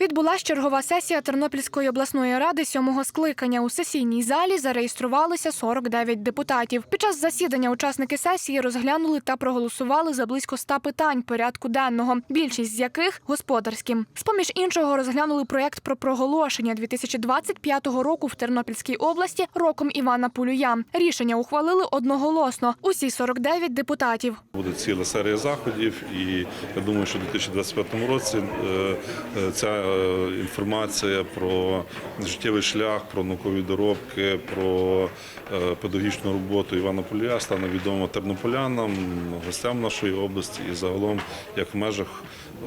Відбулась чергова сесія Тернопільської обласної ради сьомого скликання. У сесійній залі зареєструвалися 49 депутатів. Під час засідання учасники сесії розглянули та проголосували за близько 100 питань порядку денного, більшість з яких господарські. З поміж іншого розглянули проєкт про проголошення 2025 року в Тернопільській області роком Івана Полюя. Рішення ухвалили одноголосно. Усі 49 депутатів. Буде ціла серія заходів, і я думаю, що у 2025 році е, е, ця інформація про життєвий шлях, про наукові доробки, про е, педагогічну роботу Івана Полія стане відомо тернополянам, гостям нашої області і загалом як в межах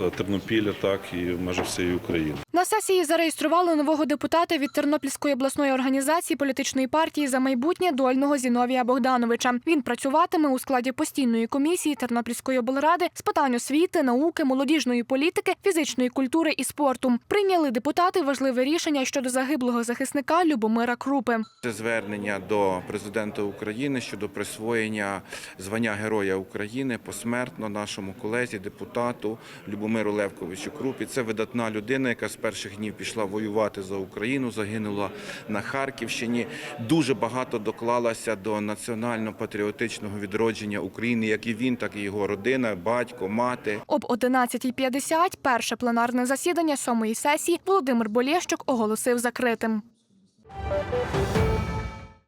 е, Тернопіля, так і в межах всієї України. На сесії зареєстрували нового депутата від Тернопільської обласної організації політичної партії за майбутнє дольного Зіновія Богдановича. Він працюватиме у складі постійної комісії Тернопільської облради з питань освіти, науки, молодіжної політики, фізичної культури і спорту. Прийняли депутати важливе рішення щодо загиблого захисника Любомира Крупи. Це звернення до президента України щодо присвоєння звання Героя України посмертно нашому колезі, депутату Любомиру Левковичу Крупі. Це видатна людина, яка з перших днів пішла воювати за Україну, загинула на Харківщині. Дуже багато доклалася до національно-патріотичного відродження України, як і він, так і його родина, батько, мати. Об 11.50 перше пленарне засідання сьомої сесії Володимир Болєщук оголосив закритим.